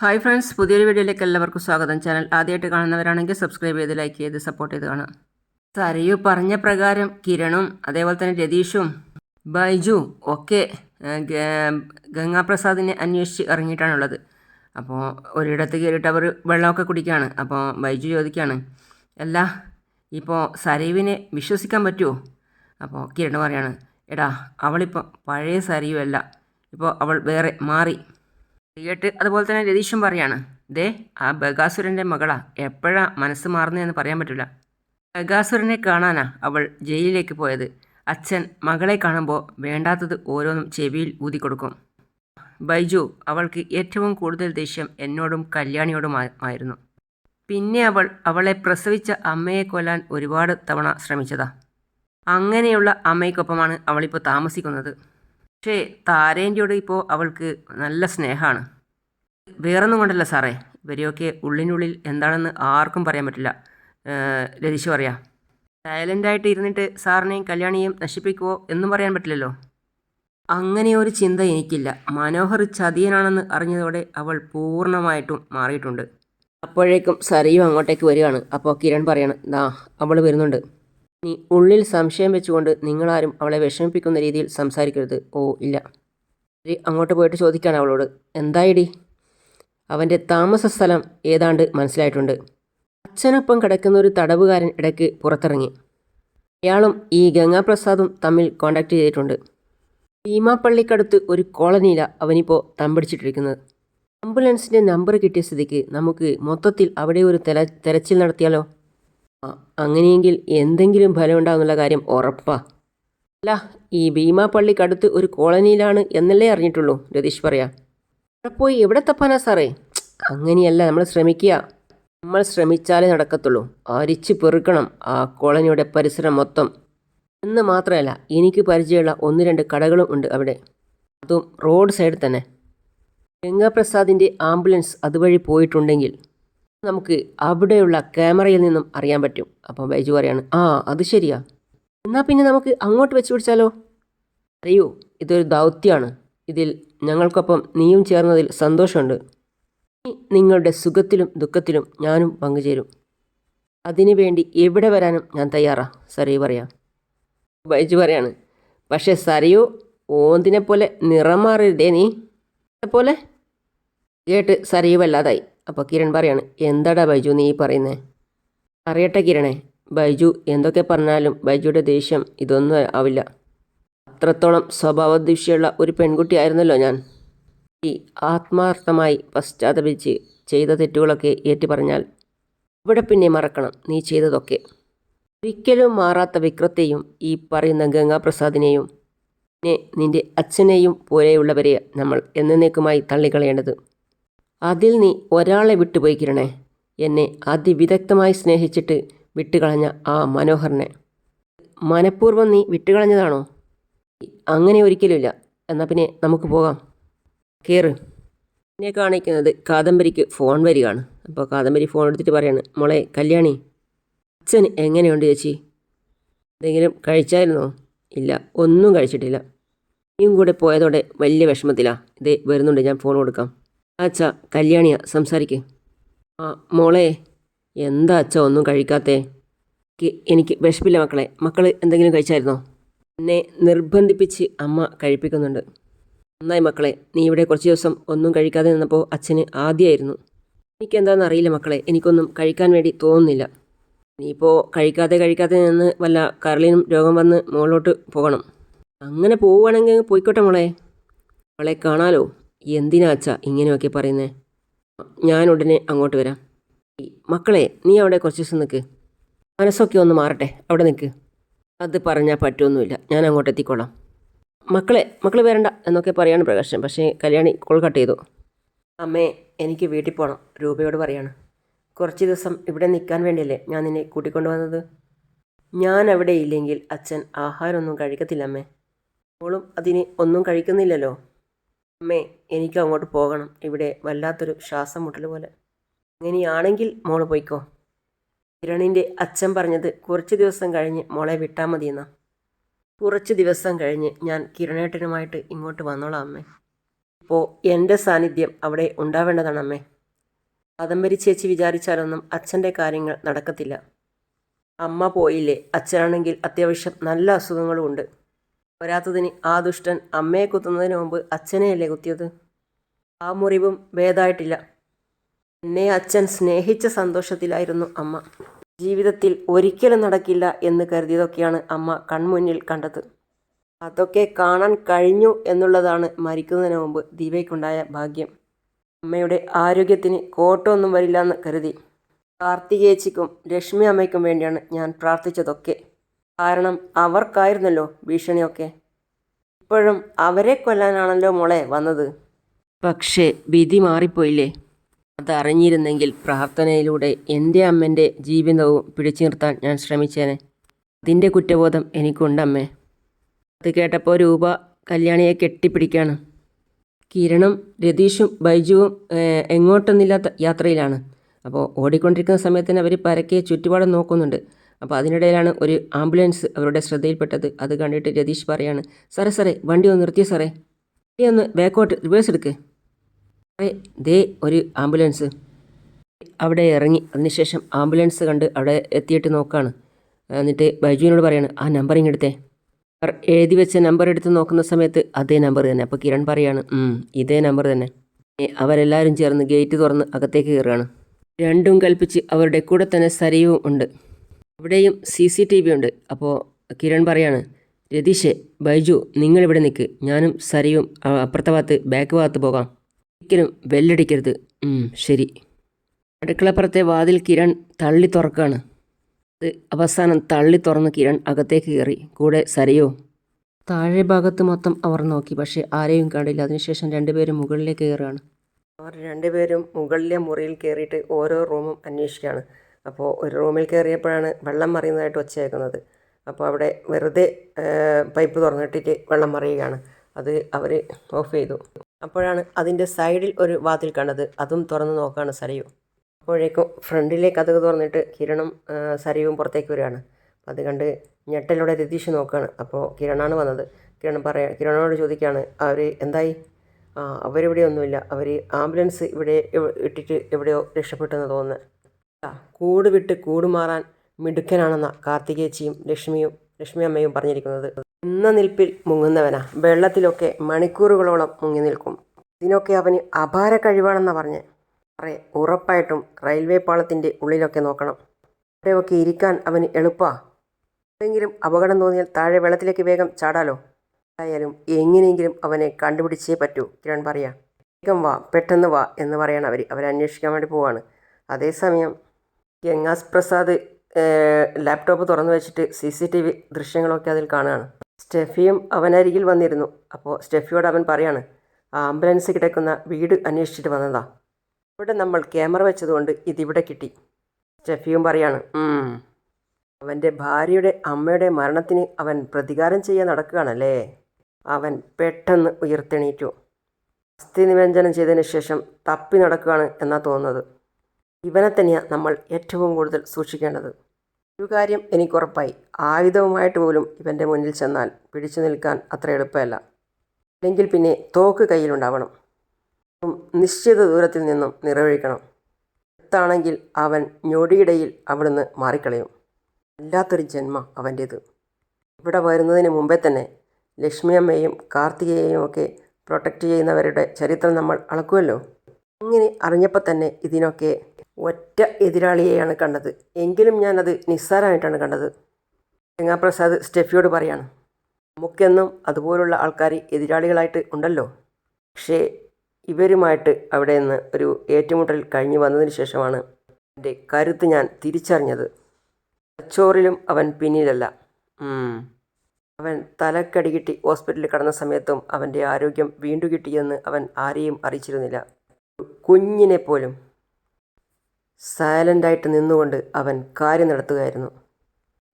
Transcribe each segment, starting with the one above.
Hi friends പുതിയൊരു വീഡിയോയിലേക്ക് എല്ലാവർക്കും സ്വാഗതം. ചാനൽ ആദ്യമായിട്ട് കാണുന്നവരാണെങ്കിൽ സബ്സ്ക്രൈബ് ചെയ്ത് ലൈക്ക് ചെയ്ത് സപ്പോർട്ട് ചെയ്ത് കാണാം. സരയു പറഞ്ഞ പ്രകാരം കിരണും അതേപോലെ തന്നെ രതീഷും ബൈജു ഒക്കെ ഗംഗാപ്രസാദിനെ അന്വേഷിച്ച് ഇറങ്ങിയിട്ടാണുള്ളത്. അപ്പോൾ ഒരിടത്ത് കയറിയിട്ട് അവർ വെള്ളമൊക്കെ കുടിക്കുകയാണ് അപ്പോൾ ബൈജു ചോദിക്കുകയാണ് അല്ല ഇപ്പോൾ സരയുവിനെ വിശ്വസിക്കാൻ പറ്റുമോ അപ്പോൾ കിരൺ പറയാണ് എടാ അവളിപ്പോൾ പഴയ സരയു അല്ല ഇപ്പോൾ അവൾ വേറെ മാറി. കേട്ട് അതുപോലെ തന്നെ രതീഷും പറയാണ് ദേ ആ ബഗാസുരന്റെ മകളാ എപ്പോഴാ മനസ്സ് മാറുന്നതെന്ന് പറയാൻ പറ്റില്ല. ബഗാസുരനെ കാണാനാ അവൾ ജയിലിലേക്ക് പോയത്. അച്ഛൻ മകളെ കാണുമ്പോൾ വേണ്ടാത്തത് ഓരോന്നും ചെവിയിൽ ഊതി കൊടുക്കും ബൈജു അവൾക്ക് ഏറ്റവും കൂടുതൽ ദേഷ്യം എന്നോടും കല്യാണിയോടുമായിരുന്നു. പിന്നെ അവൾ അവളെ പ്രസവിച്ച അമ്മയെ കൊല്ലാൻ ഒരുപാട് തവണ ശ്രമിച്ചതാ. അങ്ങനെയുള്ള അമ്മയ്ക്കൊപ്പമാണ് അവളിപ്പോൾ താമസിക്കുന്നത്. പക്ഷേ താരേന്റെയോട് ഇപ്പോൾ അവൾക്ക് നല്ല സ്നേഹമാണ്. വേറൊന്നും കൊണ്ടല്ല സാറേ ഇവരെയൊക്കെ ഉള്ളിനുള്ളിൽ എന്താണെന്ന് ആർക്കും പറയാൻ പറ്റില്ല. രതീഷ് പറയാം സൈലന്റായിട്ട് ഇരുന്നിട്ട് സാറിനെയും കല്യാണിയെയും നശിപ്പിക്കുമോ എന്നും പറയാൻ പറ്റില്ലല്ലോ? അങ്ങനെ ഒരു ചിന്ത എനിക്കില്ല. മനോഹർ ചതിയനാണെന്ന് അറിഞ്ഞതോടെ അവൾ പൂർണമായിട്ടും മാറിയിട്ടുണ്ട്. അപ്പോഴേക്കും സരയും അങ്ങോട്ടേക്ക് വരികയാണ്. അപ്പോൾ കിരൺ പറയാണ് ദാ അവൾ വരുന്നുണ്ട്. ഇനി ഉള്ളിൽ സംശയം വെച്ചുകൊണ്ട് നിങ്ങളാരും അവളെ വിഷമിപ്പിക്കുന്ന രീതിയിൽ സംസാരിക്കരുത്. ഓ ഇല്ല. അങ്ങോട്ട് പോയിട്ട് ചോദിക്കാണ് അവളോട്. എന്തായിടി? അവന്റെ താമസ സ്ഥലം ഏതാണ്ട് മനസ്സിലായിട്ടുണ്ട്. അച്ഛനൊപ്പം കിടക്കുന്ന ഒരു തടവുകാരൻ ഇടയ്ക്ക് പുറത്തിറങ്ങി. അയാളും ഈ ഗംഗാപ്രസാദും തമ്മിൽ കോണ്ടാക്ട് ചെയ്തിട്ടുണ്ട്. ഭീമാപ്പള്ളിക്കടുത്ത് ഒരു കോളനിയില അവനിപ്പോൾ തമ്പടിച്ചിട്ടിരിക്കുന്നത് ആംബുലൻസിന്റെ നമ്പർ കിട്ടിയ സ്ഥിതിക്ക് നമുക്ക് മൊത്തത്തിൽ അവിടെ ഒരു തെര തെരച്ചിൽ നടത്തിയാലോ? അങ്ങനെയെങ്കിൽ എന്തെങ്കിലും ഫലം ഉണ്ടാകുന്നുള്ള കാര്യം ഉറപ്പാ. അല്ല ഈ ഭീമാപ്പള്ളിക്കടുത്ത് ഒരു കോളനിയിലാണ് എന്നല്ലേ അറിഞ്ഞിട്ടുള്ളൂ രതീഷ് പറയാ. അവിടെ പോയി എവിടെ തപ്പാനാ സാറേ? അങ്ങനെയല്ല നമ്മൾ ശ്രമിക്കുക. നമ്മൾ ശ്രമിച്ചാലേ നടക്കത്തുള്ളൂ. അരിച്ച് പെറുക്കണം ആ കോളനിയുടെ പരിസരം മൊത്തം. എന്ന് മാത്രമല്ല എനിക്ക് പരിചയമുള്ള ഒന്ന് രണ്ട് കടകളും ഉണ്ട് അവിടെ. അതും റോഡ് സൈഡിൽ തന്നെ. ഗംഗാപ്രസാദിന്റെ ആംബുലൻസ് അതുവഴി പോയിട്ടുണ്ടെങ്കിൽ നമുക്ക് അവിടെയുള്ള ക്യാമറയിൽ നിന്നും അറിയാൻ പറ്റും. അപ്പോൾ ബൈജു പറയാണ് ആ അത് ശരിയാ. എന്നാൽ പിന്നെ നമുക്ക് അങ്ങോട്ട് വെച്ച് പിടിച്ചാലോ? അറിയൂ ഇതൊരു ദൗത്യമാണ്. ഇതിൽ ഞങ്ങൾക്കൊപ്പം നീയും ചേർന്നതിൽ സന്തോഷമുണ്ട്. നിങ്ങളുടെ സുഖത്തിലും ദുഃഖത്തിലും ഞാനും പങ്കുചേരും. അതിനു വേണ്ടി എവിടെ വരാനും ഞാൻ തയ്യാറാ സറിയു പറയാം. ബൈജു പറയാണ് പക്ഷേ സറിയോ ഓന്തിനെ പോലെ നിറം മാറിയിട്ടേ നീ. പോലെ? കേട്ട് സറിയു വല്ലാതായി. അപ്പോൾ കിരൺ പറയാണ് എന്താടാ ബൈജു നീ പറയുന്നേ? അറിയട്ടെ കിരണേ ബൈജു എന്തൊക്കെ പറഞ്ഞാലും ബൈജുയുടെ ദേഷ്യം ഇതൊന്നും ആവില്ല. അത്രത്തോളം സ്വഭാവദൂഷ്യമുള്ള ഒരു പെൺകുട്ടിയായിരുന്നല്ലോ ഞാൻ. ഈ ആത്മാർത്ഥമായി പശ്ചാത്തപിച്ച് ചെയ്ത തെറ്റുകളൊക്കെ ഏറ്റു പറഞ്ഞാൽ ഇവിടെ പിന്നെ മറക്കണം നീ ചെയ്തതൊക്കെ. ഒരിക്കലും മാറാത്ത വിക്രത്തെയും ഈ പറയുന്ന ഗംഗാപ്രസാദിനെയും നിന്റെ അച്ഛനെയും പോലെയുള്ളവരെ നമ്മൾ എന്നേക്കുമായി തള്ളിക്കളയേണ്ടത് അതിൽ നീ ഒരാളെ വിട്ടുപോയി കിരണേ എന്നെ അതിവിദഗ്ധമായി സ്നേഹിച്ചിട്ട് വിട്ടുകളഞ്ഞ ആ മനോഹറിനെ മനഃപൂർവം നീ വിട്ടുകളഞ്ഞതാണോ? അങ്ങനെ ഒരിക്കലുമില്ല. എന്നാൽ പിന്നെ നമുക്ക് പോകാം. കയറ് എന്നെ കാണിക്കുന്നത് കാദംബരിക്ക് ഫോൺ വരികയാണ്. അപ്പോൾ കാദംബരി ഫോൺ എടുത്തിട്ട് പറയാണ് മോളെ കല്യാണി അച്ഛൻ എങ്ങനെയുണ്ട് ചേച്ചി? എന്തെങ്കിലും കഴിച്ചായിരുന്നോ? ഇല്ല ഒന്നും കഴിച്ചിട്ടില്ല. നീയും കൂടെ പോയതോടെ വലിയ വിഷമത്തിലാണ് ഇതേ വരുന്നുണ്ട് ഞാൻ ഫോൺ കൊടുക്കാം. അച്ഛാ കല്യാണിയാ സംസാരിക്ക്. ആ മോളെ എന്താ അച്ഛ ഒന്നും കഴിക്കാത്തേ? എനിക്ക് വിശപ്പില്ല മക്കളെ. മക്കൾ എന്തെങ്കിലും കഴിച്ചായിരുന്നോ? എന്നെ നിർബന്ധിപ്പിച്ച് അമ്മ കഴിപ്പിക്കുന്നുണ്ട്. നന്നായി മക്കളെ നീ ഇവിടെ കുറച്ച് ദിവസം ഒന്നും കഴിക്കാതെ നിന്നപ്പോൾ അച്ഛന് ആദ്യമായിരുന്നു എനിക്കെന്താണെന്ന് അറിയില്ല മക്കളെ എനിക്കൊന്നും കഴിക്കാൻ വേണ്ടി തോന്നുന്നില്ല. ഇനിയിപ്പോൾ കഴിക്കാതെ കഴിക്കാതെ നിന്ന് വല്ല കരളിനും രോഗം വന്ന് മുകളിലോട്ട് പോകണം. അങ്ങനെ പോവുകയാണെങ്കിൽ പോയിക്കോട്ടെ മോളെ. അവളെ കാണാലോ? എന്തിനാ അച്ഛാ ഇങ്ങനെയൊക്കെ പറയുന്നേ? ഞാൻ ഉടനെ അങ്ങോട്ട് വരാം. മക്കളെ നീ അവിടെ കുറച്ച് ദിവസം നിൽക്ക് മനസ്സൊക്കെ ഒന്ന് മാറട്ടെ അവിടെ നിൽക്ക് അത് പറഞ്ഞാൽ പറ്റുമൊന്നുമില്ല ഞാൻ അങ്ങോട്ട് എത്തിക്കോളാം. മക്കളെ മക്കൾ വരണ്ട എന്നൊക്കെ പറയാണ് പ്രകാശൻ പക്ഷേ കല്യാണി കോൾ കട്ട് ചെയ്തു. അമ്മേ എനിക്ക് വീട്ടിൽ പോകണം രൂപയോട് പറയാണ്. കുറച്ച് ദിവസം ഇവിടെ നിൽക്കാൻ വേണ്ടിയല്ലേ ഞാൻ നിന്നെ കൂട്ടിക്കൊണ്ടു വന്നത് ഞാൻ അവിടെ ഇല്ലെങ്കിൽ അച്ഛൻ ആഹാരമൊന്നും കഴിക്കത്തില്ല അമ്മേ. മോളും അതിന് ഒന്നും കഴിക്കുന്നില്ലല്ലോ. അമ്മേ എനിക്ക് അങ്ങോട്ട് പോകണം. ഇവിടെ വല്ലാത്തൊരു ശ്വാസം മുട്ടൽ പോലെ. അങ്ങനെയാണെങ്കിൽ മോൾ പോയിക്കോ. കിരണിന്റെ അച്ഛൻ പറഞ്ഞത് കുറച്ച് ദിവസം കഴിഞ്ഞ് മോളെ വിട്ടാൽ മതിയെന്നാ. കുറച്ച് ദിവസം കഴിഞ്ഞ് ഞാൻ കിരണേട്ടനുമായിട്ട് ഇങ്ങോട്ട് വന്നോളാം അമ്മേ. ഇപ്പോൾ എന്റെ സാന്നിധ്യം അവിടെ ഉണ്ടാവേണ്ടതാണ് അമ്മേ. കാദംബരി ചേച്ചി വിചാരിച്ചാലൊന്നും അച്ഛന്റെ കാര്യങ്ങൾ നടക്കത്തില്ല. അമ്മ പോയില്ലേ. അച്ഛനാണെങ്കിൽ അത്യാവശ്യം നല്ല അസുഖങ്ങളും ഉണ്ട്. പോരാത്തതിന് ആ ദുഷ്ടൻ അമ്മയെ കുത്തുന്നതിന് മുമ്പ് അച്ഛനെയല്ലേ കുത്തിയത്? ആ മുറിവും ഭേദമായിട്ടില്ല എന്നെ അച്ഛൻ സ്നേഹിച്ച സന്തോഷത്തിലായിരുന്നു അമ്മ. ജീവിതത്തിൽ ഒരിക്കലും നടക്കില്ല എന്ന് കരുതിയതൊക്കെയാണ് അമ്മ കൺമുന്നിൽ കണ്ടത്. അതൊക്കെ കാണാൻ കഴിഞ്ഞു എന്നുള്ളതാണ് മരിക്കുന്നതിന് മുമ്പ് ദീപയ്ക്കുണ്ടായ ഭാഗ്യം. അമ്മയുടെ ആരോഗ്യത്തിന് കോട്ടമൊന്നും വരില്ലെന്ന് കരുതി. കാർത്തികേച്ചിക്കും ലക്ഷ്മി അമ്മയ്ക്കും വേണ്ടിയാണ് ഞാൻ പ്രാർത്ഥിച്ചതൊക്കെ. കാരണം അവർക്കായിരുന്നല്ലോ ഭീഷണിയൊക്കെ. ഇപ്പോഴും അവരെ കൊല്ലാനാണല്ലോ മോളെ വന്നത്. പക്ഷേ വിധി മാറിപ്പോയില്ലേ? അതറിഞ്ഞിരുന്നെങ്കിൽ പ്രാർത്ഥനയിലൂടെ എന്റെ അമ്മന്റെ ജീവിതവും പിടിച്ചു നിർത്താൻ ഞാൻ ശ്രമിച്ചേനെ. അതിന്റെ കുറ്റബോധം എനിക്കുണ്ടമ്മേ. അത് കേട്ടപ്പോൾ രൂപ കല്യാണിയെ കെട്ടിപ്പിടിക്കാണ്. കിരണും രതീഷും ബൈജുവും എങ്ങോട്ടൊന്നുമില്ലാത്ത യാത്രയിലാണ്. അപ്പോൾ ഓടിക്കൊണ്ടിരിക്കുന്ന സമയത്തിന് അവർ പരക്കെ ചുറ്റുപാടും നോക്കുന്നുണ്ട്. അപ്പോൾ അതിനിടയിലാണ് ഒരു ആംബുലൻസ് അവരുടെ ശ്രദ്ധയിൽപ്പെട്ടത്. അത് കണ്ടിട്ട് രതീഷ് പറയാണ് സാറേ സാറേ വണ്ടി ഒന്ന് നിർത്തിയ സാറേ. വണ്ടി ഒന്ന് ബാക്കോട്ട് റിവേഴ്സ് എടുക്ക്. ദേ ഒരു ആംബുലൻസ്. അവിടെ ഇറങ്ങി. അതിനുശേഷം ആംബുലൻസ് കണ്ട് അവിടെ എത്തിയിട്ട് നോക്കാണ്. എന്നിട്ട് ബൈജുവിനോട് പറയാണ് ആ നമ്പർ ഇങ്ങെടുത്തേ എഴുതി വെച്ച നമ്പർ എടുത്ത് നോക്കുന്ന സമയത്ത് അതേ നമ്പർ തന്നെ. അപ്പോൾ കിരൺ പറയാണ് ഇതേ നമ്പർ തന്നെ. അവരെല്ലാവരും ചേർന്ന് ഗേറ്റ് തുറന്ന് അകത്തേക്ക് കയറുകയാണ്. രണ്ടും കൽപ്പിച്ച് അവരുടെ കൂടെ തന്നെ സരീവും ഉണ്ട്. അവിടെയും സി സി ടി വി ഉണ്ട്. അപ്പോൾ കിരൺ പറയാണ് രതീഷേ ബൈജു നിങ്ങളിവിടെ നിൽക്ക് ഞാനും സരയും അപ്പുറത്തെ ഭാഗത്ത് ബാക്ക് ഭാഗത്ത് പോകാം. ഒരിക്കലും ബെല്ലടിക്കരുത് ശരി. അടുക്കളപ്പുറത്തെ വാതിൽ കിരൺ തള്ളി തുറക്കാണ്. അത് അവസാനം തള്ളി തുറന്ന് കിരൺ അകത്തേക്ക് കയറി. കൂടെ സരയോ. താഴെ ഭാഗത്ത് മൊത്തം അവർ നോക്കി. പക്ഷേ ആരെയും കണ്ടില്ല. അതിനുശേഷം രണ്ടുപേരും മുകളിലേക്ക് കയറുകയാണ്. അവർ രണ്ടുപേരും മുകളിലെ മുറിയിൽ കയറിയിട്ട് ഓരോ റൂമും അന്വേഷിക്കുകയാണ്. അപ്പോൾ ഒരു റൂമിൽ കയറിയപ്പോഴാണ് വെള്ളം മറിയുന്നതായിട്ട് വച്ചേക്കുന്നത് അപ്പോൾ അവിടെ വെറുതെ പൈപ്പ് തുറന്നിട്ടിട്ട് വെള്ളം മറിയുകയാണ്. അത് അവർ ഓഫ് ചെയ്തു. അപ്പോഴാണ് അതിന്റെ സൈഡിൽ ഒരു വാതിൽ കണ്ടത്. അതും തുറന്ന് നോക്കുകയാണ് സരയു. അപ്പോഴേക്കും ഫ്രണ്ടിലെ കഥക് തുറന്നിട്ട് കിരണും സരയുവും സരയും പുറത്തേക്ക് വരികയാണ്. അത് കണ്ട് ഞെട്ടലോടെ രതീഷ് നോക്കുകയാണ് അപ്പോൾ കിരണാണ് വന്നത്. കിരൺ പറയാ കിരണോട് ചോദിക്കുകയാണ് അവർ എന്തായി? അവരിവിടെ ഒന്നുമില്ല. അവർ ആംബുലൻസ് ഇവിടെ ഇട്ടിട്ട് എവിടെയോ രക്ഷപ്പെട്ടെന്ന് തോന്നുന്നത് കൂട് വിട്ട് കൂടുമാറാൻ മിടുക്കനാണെന്ന കാർത്തികേച്ചിയും ലക്ഷ്മിയും ലക്ഷ്മി അമ്മയും പറഞ്ഞിരിക്കുന്നത്. ഇന്ന നിൽപ്പിൽ മുങ്ങുന്നവനാ. വെള്ളത്തിലൊക്കെ മണിക്കൂറുകളോളം മുങ്ങി നിൽക്കും. ഇതിനൊക്കെ അവന് അപാര കഴിവാണെന്നാ പറഞ്ഞ് അറേ ഉറപ്പായിട്ടും റെയിൽവേ പാളത്തിന്റെ ഉള്ളിലൊക്കെ നോക്കണം. അവിടെയൊക്കെ ഇരിക്കാൻ അവന് എളുപ്പാ. എന്തെങ്കിലും അപകടം തോന്നിയാൽ താഴെ വെള്ളത്തിലേക്ക് വേഗം ചാടാലോ. ആയാലും എങ്ങനെയെങ്കിലും അവനെ കണ്ടുപിടിച്ചേ പറ്റൂ. കിരൺ പറയാ വേഗം വാ പെട്ടെന്ന് വാ എന്ന് പറയാണ് അവർ അവരന്വേഷിക്കാൻ വേണ്ടി പോവാണ്. അതേസമയം ഗംഗാസ് പ്രസാദ് ലാപ്ടോപ്പ് തുറന്നു വെച്ചിട്ട് സി സി ടി വി ദൃശ്യങ്ങളൊക്കെ അതിൽ കാണുകയാണ്. സ്റ്റെഫിയും അവനരികിൽ വന്നിരുന്നു. അപ്പോൾ സ്റ്റെഫിയോട് അവൻ പറയാണ് ആംബുലൻസ് കിടക്കുന്ന വീട് അന്വേഷിച്ചിട്ട് വന്നതാ. ഇവിടെ നമ്മൾ ക്യാമറ വെച്ചതുകൊണ്ട് ഇതിവിടെ കിട്ടി. സ്റ്റെഫിയും പറയാണ് "ഉം. അവന്റെ ഭാര്യയുടെ അമ്മയുടെ മരണത്തിന് അവൻ പ്രതികാരം ചെയ്യാൻ നടക്കുകയാണല്ലേ? അവൻ പെട്ടെന്ന് ഉയർത്തെണീറ്റു. അസ്ഥി നിവഞ്ചനം ചെയ്തതിന് ശേഷം തപ്പി നടക്കുകയാണ് എന്നാ തോന്നുന്നത്. ഇവനെ തന്നെയാണ് നമ്മൾ ഏറ്റവും കൂടുതൽ സൂക്ഷിക്കേണ്ടത്. ഒരു കാര്യം എനിക്കുറപ്പായി. ആയുധവുമായിട്ട് പോലും ഇവന്റെ മുന്നിൽ ചെന്നാൽ പിടിച്ചു നിൽക്കാൻ അത്ര എളുപ്പമല്ല. അല്ലെങ്കിൽ പിന്നെ തോക്ക് കയ്യിലുണ്ടാവണം. നിശ്ചിത ദൂരത്തിൽ നിന്നും നിറവഴിക്കണം എത്താണെങ്കിൽ അവൻ ഞൊടിയിടയിൽ അവിടുന്ന് മാറിക്കളയും. അല്ലാത്തൊരു ജന്മ അവന്റേത് ഇവിടെ വരുന്നതിന് മുമ്പേ തന്നെ ലക്ഷ്മിയമ്മയും കാർത്തികയെയും ഒക്കെ പ്രൊട്ടക്റ്റ് ചെയ്യുന്നവരുടെ ചരിത്രം നമ്മൾ അളക്കുമല്ലോ? അങ്ങനെ അറിഞ്ഞപ്പോൾ തന്നെ ഇതിനൊക്കെ ഒറ്റ എതിരാളിയെയാണ് കണ്ടത്. എങ്കിലും ഞാനത് നിസ്സാരമായിട്ടാണ് കണ്ടത്. ഗംഗാപ്രസാദ് സ്റ്റെഫിയോട് പറയാണ് നമുക്കെന്നും അതുപോലുള്ള ആൾക്കാർ എതിരാളികളായിട്ട് ഉണ്ടല്ലോ. പക്ഷേ ഇവരുമായിട്ട് അവിടെ നിന്ന് ഒരു ഏറ്റുമുട്ടൽ കഴിഞ്ഞു വന്നതിന് ശേഷമാണ് എന്റെ കരുത്ത് ഞാൻ തിരിച്ചറിഞ്ഞത്. തച്ചോറിലും അവൻ പിന്നിലല്ല. അവൻ തലക്കടി കിട്ടി ഹോസ്പിറ്റലിൽ കടന്ന സമയത്തും അവന്റെ ആരോഗ്യം വീണ്ടു കിട്ടിയെന്ന് അവൻ ആരെയും അറിയിച്ചിരുന്നില്ല. കുഞ്ഞിനെ പോലും സൈലന്റായിട്ട് നിന്നുകൊണ്ട് അവൻ കാര്യം നടത്തുകയായിരുന്നു.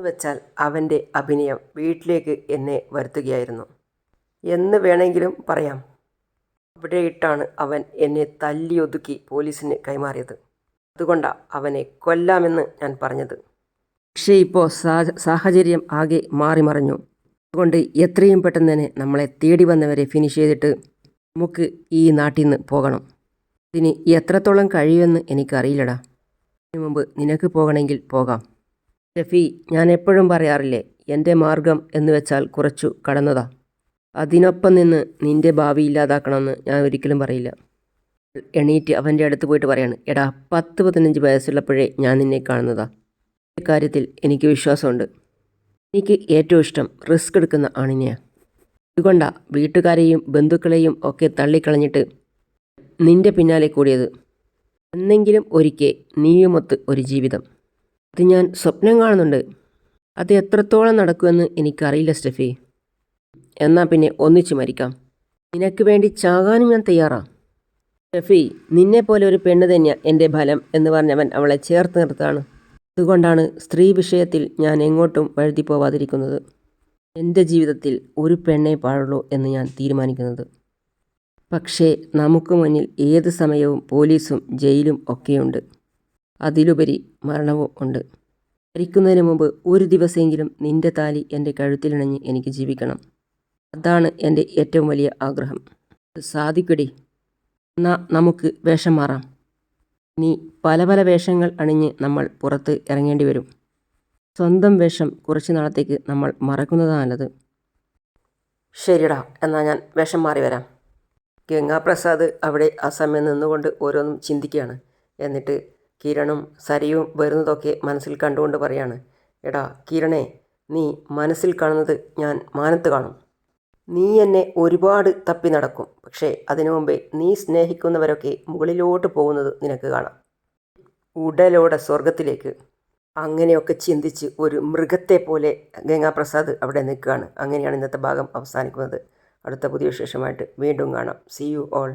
വെച്ചാൽ അവന്റെ അഭിനയം വീട്ടിലേക്ക് എന്നെ വരുത്തുകയായിരുന്നു. എന്ന് വേണമെങ്കിലും പറയാം. അവിടെ ഇട്ടാണ് അവൻ എന്നെ തല്ലിയൊതുക്കി പോലീസിന് കൈമാറിയത്. അതുകൊണ്ടാണ് അവനെ കൊല്ലാമെന്ന് ഞാൻ പറഞ്ഞത്. പക്ഷേ ഇപ്പോൾ സാഹചര്യം ആകെ മാറി മറിഞ്ഞു. അതുകൊണ്ട് എത്രയും പെട്ടെന്ന് തന്നെ നമ്മളെ തേടി വന്നവരെ ഫിനിഷ് ചെയ്തിട്ട് നമുക്ക് ഈ നാട്ടിൽ നിന്ന് പോകണം. ഇതിന് എത്രത്തോളം കഴിയുമെന്ന് എനിക്കറിയില്ലടാ. മുമ്പ് നിനക്ക് പോകണമെങ്കിൽ പോകാം. ഷഫി ഞാൻ എപ്പോഴും പറയാറില്ലേ എന്റെ മാർഗം എന്ന് വെച്ചാൽ കുറച്ചു കടന്നതാ. അതിനൊപ്പം നിന്ന് നിന്റെ ഭാവി ഇല്ലാതാക്കണമെന്ന് ഞാൻ ഒരിക്കലും പറയില്ല. എണീറ്റ് അവന്റെ അടുത്ത് പോയിട്ട് പറയാണ് എടാ പത്ത് പതിനഞ്ച് വയസ്സുള്ളപ്പോഴേ ഞാൻ നിന്നെ കാണുന്നതാ. കാര്യത്തിൽ എനിക്ക് വിശ്വാസമുണ്ട്. എനിക്ക് ഏറ്റവും ഇഷ്ടം റിസ്ക് എടുക്കുന്ന ആണിനെയാണ് ഇതുകൊണ്ടാ വീട്ടുകാരെയും ബന്ധുക്കളെയും ഒക്കെ തള്ളിക്കളഞ്ഞിട്ട് നിന്റെ പിന്നാലെ കൂടിയത്. എന്നെങ്കിലും ഒരിക്കൽ നീയുമൊത്ത് ഒരു ജീവിതം. അത് ഞാൻ സ്വപ്നം കാണുന്നുണ്ട്. അത് എത്രത്തോളം നടക്കുമെന്ന് എനിക്കറിയില്ല സ്റ്റെഫി. എന്നാൽ പിന്നെ ഒന്നിച്ചു മരിക്കാം. നിനക്ക് വേണ്ടി ചാകാനും ഞാൻ തയ്യാറാണ് സ്റ്റെഫി നിന്നെപ്പോലെ ഒരു പെണ്ണ് തന്നെയാ എന്റെ ഫലം എന്ന് പറഞ്ഞവൻ അവളെ ചേർത്ത് നിർത്താണ് അതുകൊണ്ടാണ് സ്ത്രീ വിഷയത്തിൽ ഞാൻ എങ്ങോട്ടും വഴുതി പോവാതിരിക്കുന്നത് എന്റെ ജീവിതത്തിൽ ഒരു പെണ്ണേ പാടുള്ളൂ എന്ന് ഞാൻ തീരുമാനിക്കുന്നത്. പക്ഷേ നമുക്ക് മുന്നിൽ ഏത് സമയവും പോലീസും ജയിലും ഒക്കെയുണ്ട്. അതിലുപരി മരണവും ഉണ്ട്. മരിക്കുന്നതിന് മുമ്പ് ഒരു ദിവസമെങ്കിലും നിന്റെ താലി എന്റെ കഴുത്തിലിണഞ്ഞ് എനിക്ക് ജീവിക്കണം. അതാണ് എന്റെ ഏറ്റവും വലിയ ആഗ്രഹം. സാധിക്കടി. എന്നാ നമുക്ക് വേഷം മാറാം. നീ പല പല വേഷങ്ങൾ അണിഞ്ഞ് നമ്മൾ പുറത്ത് ഇറങ്ങേണ്ടി വരും. സ്വന്തം വേഷം കുറച്ച് നാളത്തേക്ക് നമ്മൾ മറക്കുന്നതാണ് നല്ലത്. ശരിടാ എന്നാൽ ഞാൻ വേഷം മാറി വരാം. ഗംഗാപ്രസാദ് അവിടെ ആ സമയം നിന്നുകൊണ്ട് ഓരോന്നും ചിന്തിക്കുകയാണ്. എന്നിട്ട് കിരണും സരയും വരുന്നതൊക്കെ മനസ്സിൽ കണ്ടുകൊണ്ട് പറയാണ് എടാ കിരണേ നീ മനസ്സിൽ കാണുന്നത് ഞാൻ മാനത്ത് കാണും. നീ എന്നെ ഒരുപാട് തപ്പി നടക്കും പക്ഷേ അതിനു മുമ്പേ നീ സ്നേഹിക്കുന്നവരൊക്കെ മുകളിലോട്ട് പോകുന്നത് നിനക്ക് കാണാം. ഉടലോടെ സ്വർഗത്തിലേക്ക് അങ്ങനെയൊക്കെ ചിന്തിച്ച് ഒരു മൃഗത്തെ പോലെ ഗംഗാപ്രസാദ് അവിടെ നിൽക്കുകയാണ്. അങ്ങനെയാണ് ഇന്നത്തെ ഭാഗം അവസാനിക്കുന്നത്. അടുത്ത പുതിയ വിശേഷമായിട്ട് വീണ്ടും കാണാം. C you all